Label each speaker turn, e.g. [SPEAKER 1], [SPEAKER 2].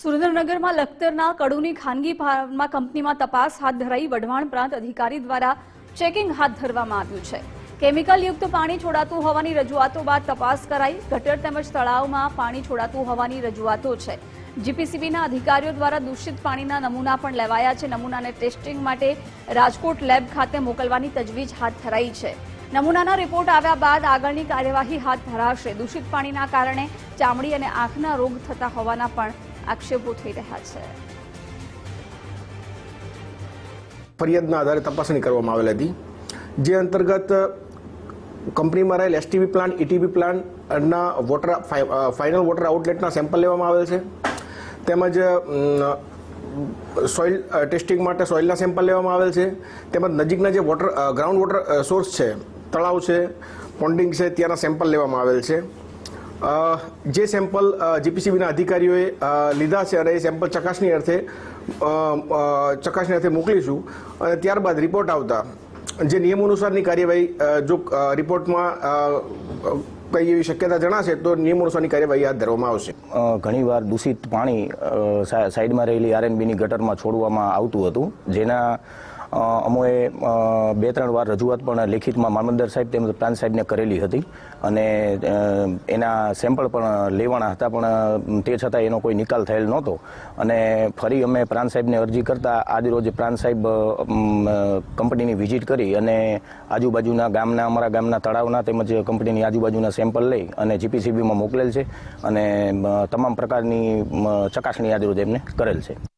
[SPEAKER 1] સુરેન્દ્રનગરમાં લખતરના કડુની ખાનગી ફાર્મા કંપનીમાં તપાસ હાથ ધરાઈ વઢવાણ પ્રાંત અધિકારી દ્વારા ચેકિંગ હાથ ધરવામાં આવ્યું છે. કેમિકલયુક્ત પાણી છોડાતું હોવાની રજૂઆતો બાદ તપાસ કરાઈ. ગટર તેમજ તળાવમાં પાણી છોડાતું હોવાની રજૂઆતો છે. જીપીસીબીના અધિકારીઓ દ્વારા દૂષિત પાણીના નમૂના પણ લેવાયા છે. નમૂનાને ટેસ્ટિંગ માટે રાજકોટ લેબ ખાતે મોકલવાની તજવીજ હાથ ધરાઈ છે. નમૂનાના રિપોર્ટ આવ્યા બાદ આગળની કાર્યવાહી હાથ ધરાશે. દૂષિત પાણીના કારણે ચામડી અને આંખના રોગ થતા હોવાના પણ આક્ષેપો થઈ રહ્યા છે.
[SPEAKER 2] ફરિયાદના આધારે તપાસણી કરવામાં આવેલ હતી. જે અંતર્ગત કંપનીમાં રહેલ એસટીબી પ્લાન્ટ ઇટીબી પ્લાન્ટના વોટર ફાઇનલ વોટર આઉટલેટના સેમ્પલ લેવામાં આવેલ છે. તેમજ સોઇલ ટેસ્ટિંગ માટે સોઇલના સેમ્પલ લેવામાં આવેલ છે. તેમજ નજીકના જે વોટર ગ્રાઉન્ડ વોટર સોર્સ છે, તળાવ છે, પોન્ડિંગ છે, ત્યાંના સેમ્પલ લેવામાં આવેલ છે. જે સેમ્પલ જીપીસીબીના અધિકારીઓએ લીધા છે અને એ સેમ્પલ ચકાસણી અર્થે ચકાસણી અર્થે મોકલીશું અને ત્યારબાદ રિપોર્ટ આવતા. જે નિયમ અનુસારની કાર્યવાહી જો રિપોર્ટમાં કઈ એવી શક્યતા જણાશે, તો નિયમ અનુસારની કાર્યવાહી હાથ ધરવામાં આવશે.
[SPEAKER 3] ઘણીવાર દૂષિત પાણી સાઈડમાં રહેલી આરએનબીની ગટરમાં છોડવામાં આવતું હતું, જેના અમોએ બે ત્રણ વાર રજૂઆત પણ લેખિતમાં મામલતદાર સાહેબ તેમજ પ્રાંત સાહેબને કરેલી હતી અને એના સેમ્પલ પણ લેવાના હતા પણ તે છતાં એનો કોઈ નિકાલ થયેલ નહોતો. અને ફરી અમે પ્રાંત સાહેબને અરજી કરતાં આજ રોજ પ્રાંત સાહેબ કંપનીની વિઝિટ કરી અને આજુબાજુના ગામના, અમારા ગામના તળાવના તેમજ કંપનીની આજુબાજુના સેમ્પલ લઈ અને જીપીસીબીમાં મોકલેલ છે અને તમામ પ્રકારની ચકાસણી આજ રોજ એમને કરેલ છે.